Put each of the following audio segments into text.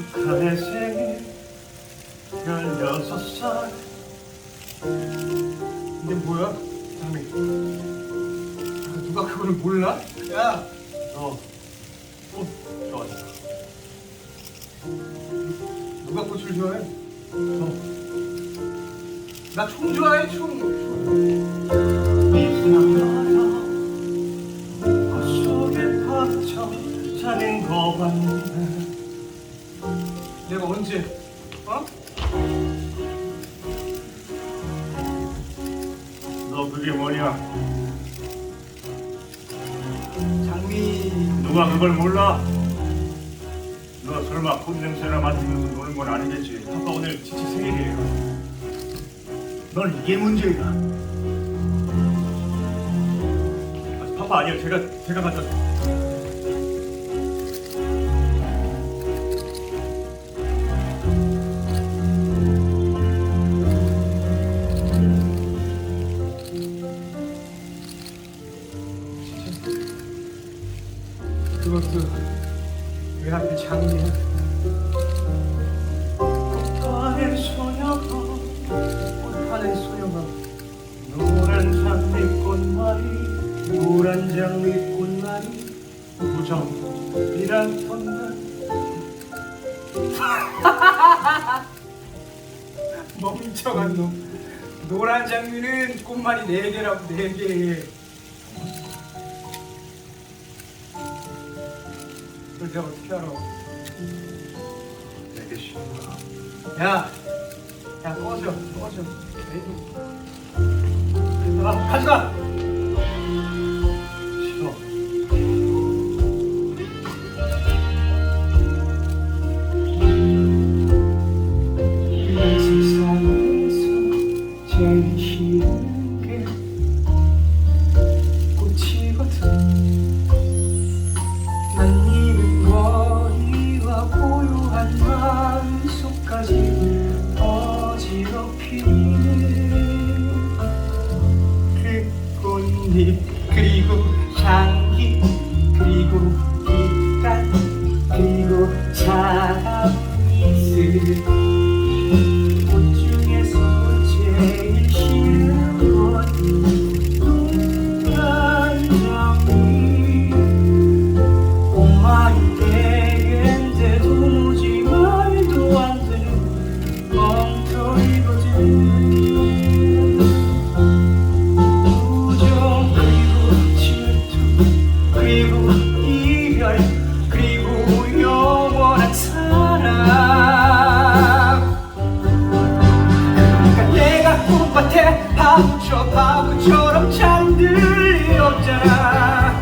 축하해 생일 열여섯 살 근데 뭐야? 담이 아, 누가 그걸 몰라? 야! 너꽃 어, 좋아하잖아 누가 꽃을 좋아해? 너나총 좋아해 총, 총. 이상하다 꽃 속에 갇혀 자는 거 봤는데 내가 언제 어? 너 그게 뭐냐? 장미 누가 그걸 몰라? 너 설마 꽃 냄새나 맡으면서 노는 건 아니겠지? 아빠 오늘 지치 생일이에요. 넌 이게 문제야. 아, 파파 아니요, 제가 제가 갖다. 그것도 왜 하필 장미야? 꽃파는 소녀가 꽃파는 소녀가 노란 장미꽃말이 노란 장미꽃말이 무정이란 톤날 멍청한 놈 노란 장미는 꽃말이 네 개라고 네 개. 그걸 내가 어떻게 알아? 되게 싫어. 야, 야 꺼져, 꺼져. 에이. 아, 가져가. 싫어. 이 세상에서 제일 그리고 향기 그리고 빛깔 그리고 차가운 이슬 바보처 바보처럼 잠들 일 없잖아.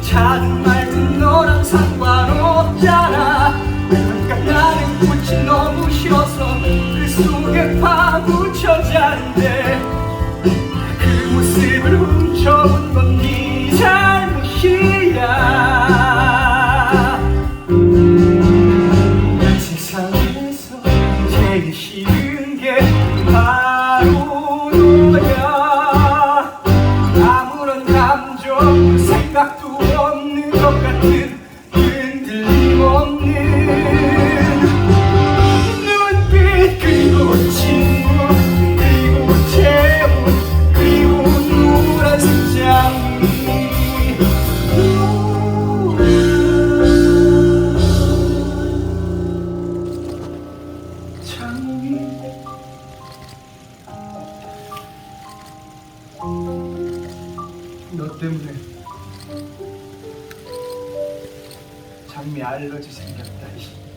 자든 말든 너랑 상관없잖아. 그러니까 나는 꽃이 너무 싫어서 그 속에 파묻혀 자는데 그 모습을 훔쳐본 건 너 때문에 장미 알러지 생겼다. 이.